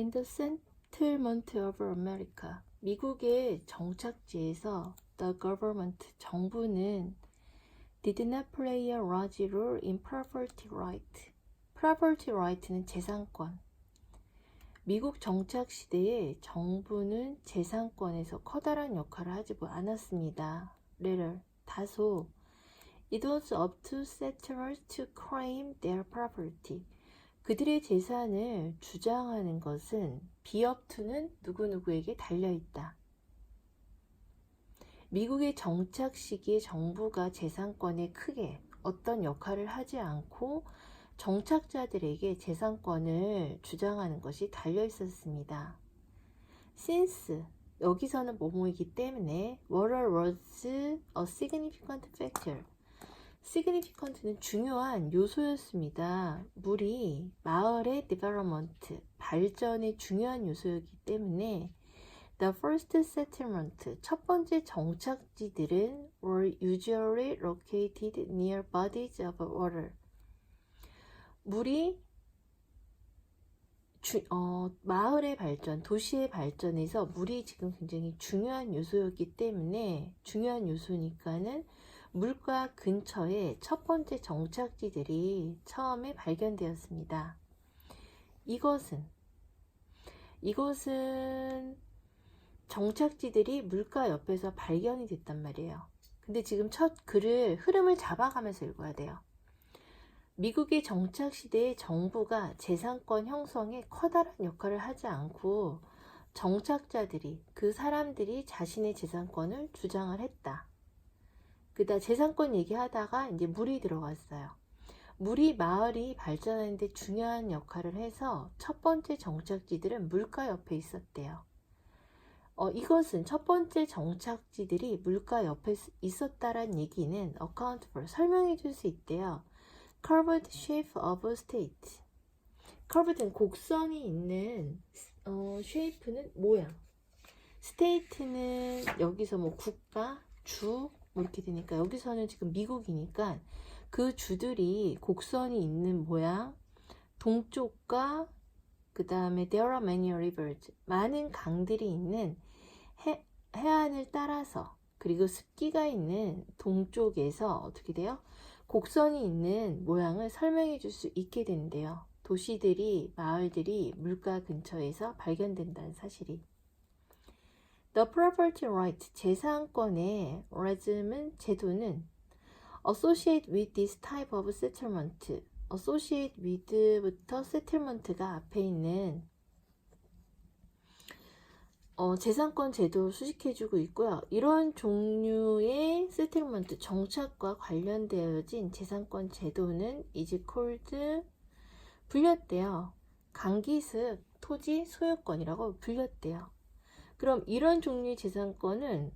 In the settlement of America, 미국의 정착지에서 the government, 정부는 did not play a large role in property right. property right는 재산권. 미국 정착 시대에 정부는 재산권에서 커다란 역할을 하지 않았습니다. 레를 다소 It was up to settlers to claim their property. 그들의 재산을 주장하는 것은 비업투는 누구누구에게 달려있다. 미국의 정착 시기에 정부가 재산권에 크게 어떤 역할을 하지 않고 정착자들에게 재산권을 주장하는 것이 달려 있었습니다. Since 여기서는 뭐뭐이기 때문에 water was a significant factor. Significant는 중요한 요소였습니다. 물이 마을의 development, 발전의 중요한 요소였기 때문에 the first settlement, 첫 번째 정착지들은 were usually located near bodies of water. 물이 주, 어, 마을의 발전, 도시의 발전에서 물이 지금 굉장히 중요한 요소였기 때문에 중요한 요소니까는 물가 근처에 첫 번째 정착지들이 처음에 발견되었습니다. 이것은 이것은 정착지들이 물가 옆에서 발견이 됐단 말이에요. 근데 지금 첫 글을 흐름을 잡아가면서 읽어야 돼요. 미국의 정착 시대의 정부가 재산권 형성에 커다란 역할을 하지 않고 정착자들이 그 사람들이 자신의 재산권을 주장을 했다. 그다 재산권 얘기하다가 이제 물이 들어갔어요. 물이 마을이 발전하는 데 중요한 역할을 해서 첫 번째 정착지들은 물가 옆에 있었대요. 어, 이것은 첫 번째 정착지들이 물가 옆에 있었다란 얘기는 account for 설명해 줄 수 있대요. curved shape of state. curved는 곡선이 있는 어, shape는 모양. state는 여기서 뭐 국가, 주, 뭐 이렇게 되니까 여기서는 지금 미국이니까 그 주들이 곡선이 있는 모양, 동쪽과 그 다음에 there are many rivers, 많은 강들이 있는 해, 해안을 따라서 그리고 습기가 있는 동쪽에서 어떻게 돼요? 곡선이 있는 모양을 설명해 줄 수 있게 된대요. 도시들이, 마을들이 물가 근처에서 발견된다는 사실이. The property right, 재산권의 regim은 제도는 associate with this type of settlement, associate with부터 settlement가 앞에 있는 어, 재산권 제도 수식해주고 있고요. 이런 종류의 세틀먼트 정착과 관련되어진 재산권 제도는 is called 불렸대요. 강기습 토지 소유권이라고 불렸대요. 그럼 이런 종류의 재산권은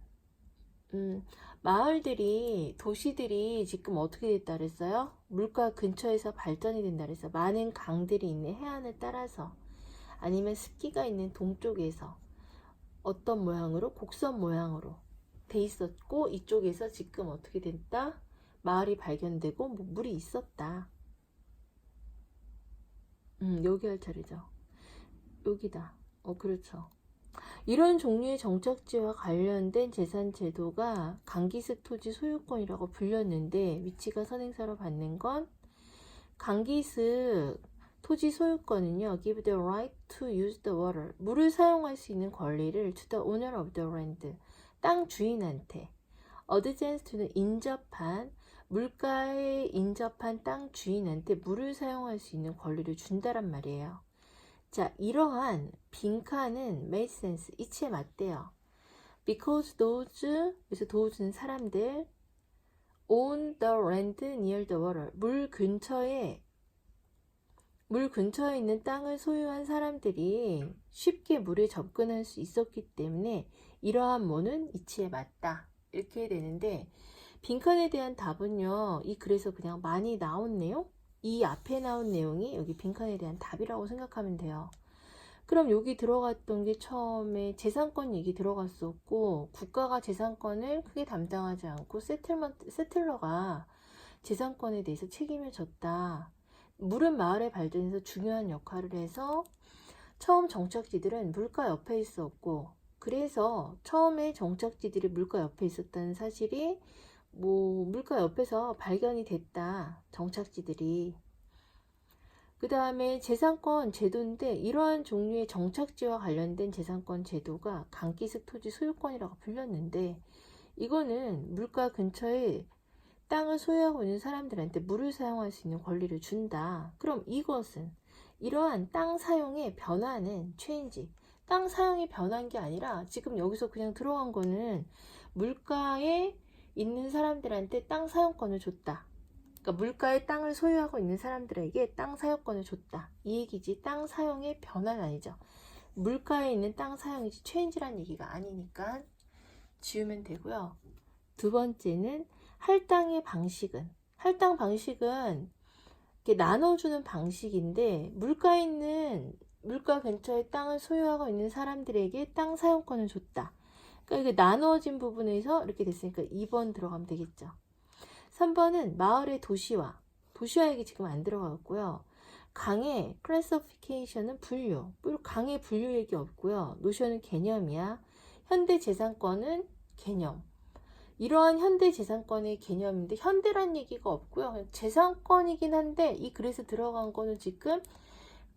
음, 마을들이 도시들이 지금 어떻게 됐다 그랬어요? 물가 근처에서 발전이 된다 그랬어요. 많은 강들이 있는 해안을 따라서 아니면 습기가 있는 동쪽에서 어떤 모양으로 곡선 모양으로 돼 있었고 이쪽에서 지금 어떻게 됐다? 마을이 발견되고 뭐 물이 있었다. 음, 여기 할 차례죠. 여기다. 어, 그렇죠. 이런 종류의 정착지와 관련된 재산 제도가 강기습 토지 소유권이라고 불렸는데 위치가 선행사로 받는 건 강기습 토지 소유권은요, give the right to use the water. 물을 사용할 수 있는 권리를 to the owner of the land. 땅 주인한테. adjacent to는 인접한, 물가에 인접한 땅 주인한테 물을 사용할 수 있는 권리를 준다란 말이에요. 자, 이러한 빈칸은 make sense, 이치에 맞대요. Because those, 그래서 those는 사람들, own the land near the water. 물 근처에 물 근처에 있는 땅을 소유한 사람들이 쉽게 물에 접근할 수 있었기 때문에 이러한 뭐는 이치에 맞다. 이렇게 되는데 빈칸에 대한 답은요. 이 글에서 그냥 많이 내용? 이 앞에 나온 내용이 여기 빈칸에 대한 답이라고 생각하면 돼요. 그럼 여기 들어갔던 게 처음에 재산권 얘기 들어갔었고 국가가 재산권을 크게 담당하지 않고 세틀먼트, 세틀러가 재산권에 대해서 책임을 졌다. 물은 마을의 발전에서 중요한 역할을 해서 처음 정착지들은 물가 옆에 있었고 그래서 처음에 정착지들이 물가 옆에 있었다는 사실이 뭐 물가 옆에서 발견이 됐다 정착지들이 그 다음에 재산권 제도인데 이러한 종류의 정착지와 관련된 재산권 제도가 강기습 토지 소유권이라고 불렸는데 이거는 물가 근처에 땅을 소유하고 있는 사람들한테 물을 사용할 수 있는 권리를 준다. 그럼 이것은 이러한 땅 사용의 변화는 체인지. 땅 사용이 변한 게 아니라 지금 여기서 그냥 들어간 거는 물가에 있는 사람들한테 땅 사용권을 줬다. 그러니까 물가의 땅을 소유하고 있는 사람들에게 땅 사용권을 줬다. 이 얘기지. 땅 사용의 변화는 아니죠. 물가에 있는 땅 사용이지 체인지란 얘기가 아니니까 지우면 되고요. 두 번째는 할당의 방식은 할당 방식은 이렇게 나눠주는 방식인데 물가에 있는 물가 근처에 땅을 소유하고 있는 사람들에게 땅 사용권을 줬다. 그러니까 이게 나눠진 부분에서 이렇게 됐으니까 2번 들어가면 되겠죠. 3번은 마을의 도시화. 도시화 얘기 지금 안 들어갔고요. 강의 클래시피케이션은 분류. 그리고 강의 분류 얘기 없고요. 노션은 개념이야. 현대 재산권은 개념. 이러한 현대 재산권의 개념인데 현대란 얘기가 없고요. 재산권이긴 한데 이 글에서 들어간 거는 지금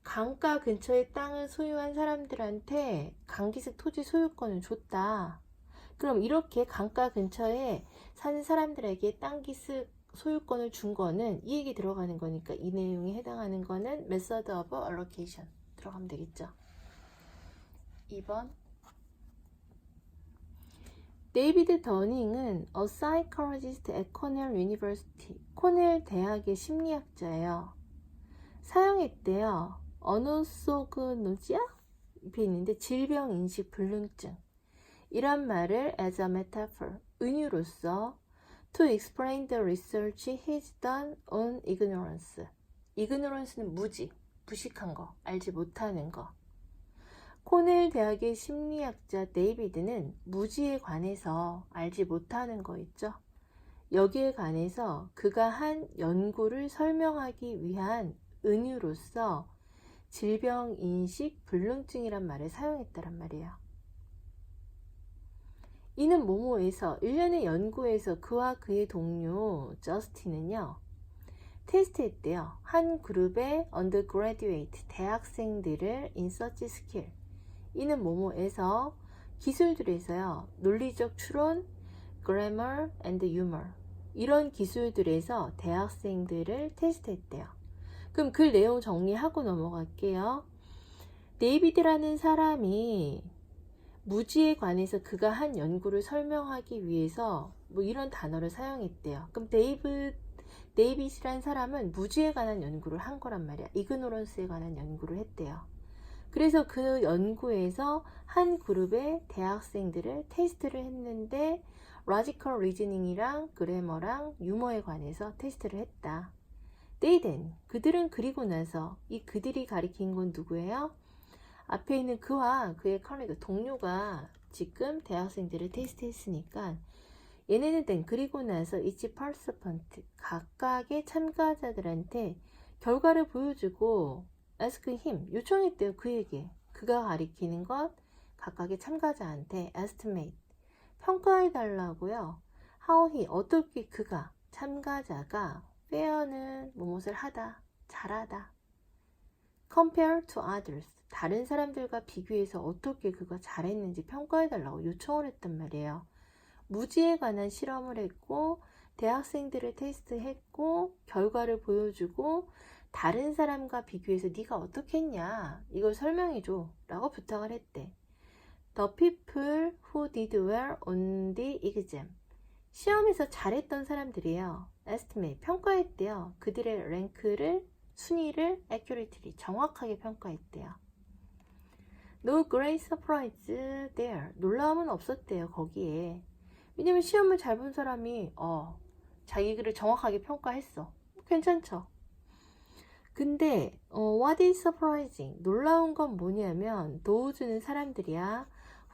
강가 근처에 땅을 소유한 사람들한테 강기습 토지 소유권을 줬다. 그럼 이렇게 강가 근처에 사는 사람들에게 땅 기습 소유권을 준 거는 이 얘기 들어가는 거니까 이 내용에 해당하는 거는 method of allocation 들어가면 되겠죠. 2번 데이비드 더닝은 a psychologist at Cornell University, 코넬 대학의 심리학자예요. 사용했대요. 어노소그노지아? 옆에 있는데 질병 인식 불능증. 이란 말을 as a metaphor, 은유로서 to explain the research he's done on ignorance. ignorance는 무지, 무식한 거, 알지 못하는 거. 코넬 대학의 심리학자 데이비드는 무지에 관해서 알지 못하는 거 있죠. 여기에 관해서 그가 한 연구를 설명하기 위한 은유로서 질병 인식 불능증이란 말을 사용했다란 말이에요. 이는 모모에서 일련의 연구에서 그와 그의 동료 저스틴은요. 테스트했대요. 한 그룹의 undergraduate 대학생들을 such skill 이는 모모에서 기술들에서요. 논리적 추론, grammar and humor 이런 기술들에서 대학생들을 테스트했대요. 그럼 그 내용 정리하고 넘어갈게요. 데이비드라는 사람이 무지에 관해서 그가 한 연구를 설명하기 위해서 뭐 이런 단어를 사용했대요. 그럼 데이브 데이빗이라는 사람은 무지에 관한 연구를 한 거란 말이야. 이그노런스에 관한 연구를 했대요. 그래서 그 연구에서 한 그룹의 대학생들을 테스트를 했는데 logical reasoning이랑 그래머랑 유머에 관해서 테스트를 했다. They then 그들은 그리고 나서 이 그들이 가리킨 건 누구예요? 앞에 있는 그와 그의 커리그 동료가 지금 대학생들을 테스트했으니까 얘네는 땐 그리고 나서 이치 participant 각각의 참가자들한테 결과를 보여주고 ask him 요청했대요 그에게 그가 가리키는 것 각각의 참가자한테 estimate 평가해 달라고요 how he 어떻게 그가 참가자가 fair는 무엇을 하다 잘하다 compare to others 다른 사람들과 비교해서 어떻게 그가 잘했는지 평가해 달라고 요청을 했단 말이에요 무지에 관한 실험을 했고 대학생들을 테스트했고 결과를 보여주고 다른 사람과 비교해서 네가 어떻게 했냐 이걸 설명해줘 라고 부탁을 했대. The people who did well on the exam 시험에서 잘했던 사람들이에요. Estimate 평가했대요. 그들의 랭크를 순위를 accurately 정확하게 평가했대요. No great surprise there. 놀라움은 없었대요. 거기에. 왜냐면 시험을 잘 본 사람이 어 자기 글을 정확하게 평가했어. 괜찮죠? 근데 어, what is surprising? 놀라운 건 뭐냐면 도우주는 사람들이야.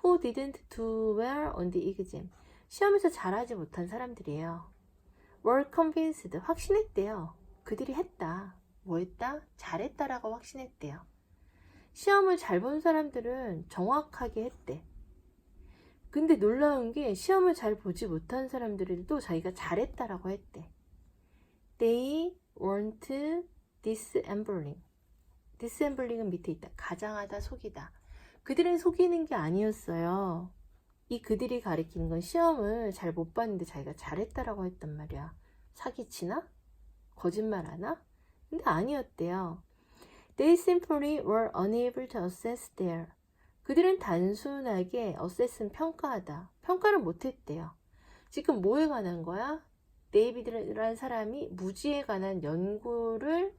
Who didn't do well on the exam? 시험에서 잘하지 못한 사람들이에요. Were convinced. 확신했대요. 그들이 했다. 뭐 했다? 잘했다라고 확신했대요. 시험을 잘 본 사람들은 정확하게 했대. 근데 놀라운 게 시험을 잘 보지 못한 사람들도 자기가 잘했다라고 했대. They weren't dissembling. dissembling은 밑에 있다. 가장하다, 속이다. 그들은 속이는 게 아니었어요. 이 그들이 가리키는 건 시험을 잘 못 봤는데 자기가 잘했다라고 했단 말이야. 사기치나? 거짓말 하나? 근데 아니었대요. They simply were unable to assess their. 그들은 단순하게 assess는 평가하다. 평가를 못했대요. 지금 뭐에 관한 거야? 데이비드라는 사람이 무지에 관한 연구를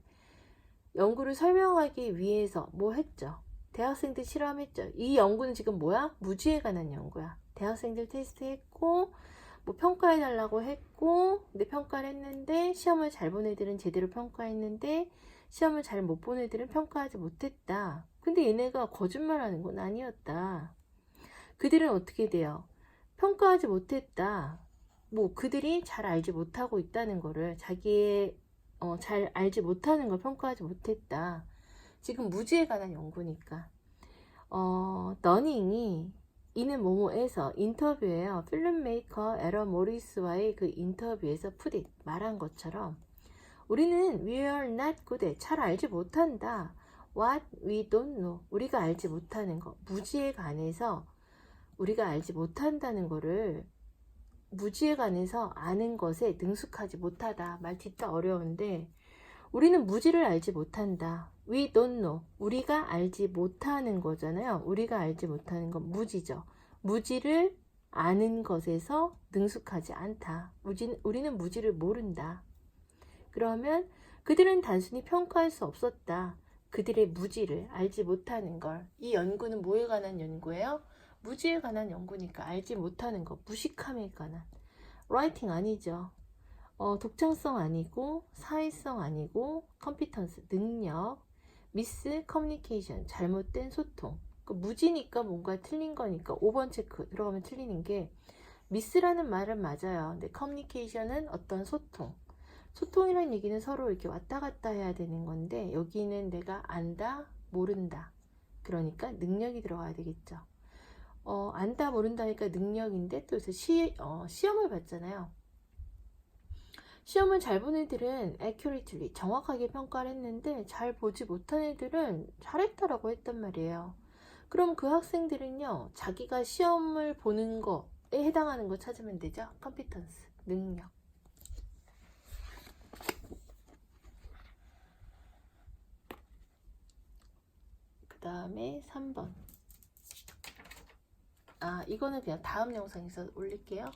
연구를 설명하기 위해서 뭐 했죠? 대학생들 실험했죠. 이 연구는 지금 뭐야? 무지에 관한 연구야. 대학생들 테스트했고 뭐 평가해 달라고 했고 근데 평가를 했는데 시험을 잘 본 애들은 제대로 평가했는데 시험을 잘 못 본 애들은 평가하지 못했다. 근데 얘네가 거짓말하는 건 아니었다. 그들은 어떻게 돼요? 평가하지 못했다. 뭐 그들이 잘 알지 못하고 있다는 거를 자기의 어, 잘 알지 못하는 걸 평가하지 못했다. 지금 무지에 관한 연구니까. 어, 너닝이 이는 뭐뭐에서 인터뷰에요. 필름메이커 에러 모리스와의 그 인터뷰에서 푸릿 말한 것처럼 우리는 we are not good at 잘 알지 못한다. what we don't know 우리가 알지 못하는 거 무지에 관해서 우리가 알지 못한다는 거를 무지에 관해서 아는 것에 능숙하지 못하다. 말 진짜 어려운데 우리는 무지를 알지 못한다. We don't know. 우리가 알지 못하는 거잖아요. 우리가 알지 못하는 건 무지죠. 무지를 아는 것에서 능숙하지 않다. 우리는 무지를 모른다. 그러면 그들은 단순히 평가할 수 없었다. 그들의 무지를 알지 못하는 걸. 이 연구는 뭐에 관한 연구예요? 무지에 관한 연구니까 알지 못하는 것, 무식함에 관한. 라이팅 아니죠. 어, 독창성 아니고, 사회성 아니고, 컴피턴스, 능력, 미스 커뮤니케이션, 잘못된 소통. 그 무지니까 뭔가 틀린 거니까 5번 체크 들어가면 틀리는 게 미스라는 말은 맞아요. 근데 커뮤니케이션은 어떤 소통. 소통이라는 얘기는 서로 이렇게 왔다 갔다 해야 되는 건데 여기는 내가 안다, 모른다. 그러니까 능력이 들어가야 되겠죠. 어, 안다 모른다니까 능력인데 또 요새 시, 어, 시험을 봤잖아요. 시험을 잘 본 애들은 accurately 정확하게 평가를 했는데 잘 보지 못한 애들은 잘했다라고 했단 말이에요. 그럼 그 학생들은요, 자기가 시험을 보는 거에 해당하는 거 찾으면 되죠. 컴피턴스, 능력. 그 다음에 3번. 아, 이거는 그냥 다음 영상에서 올릴게요.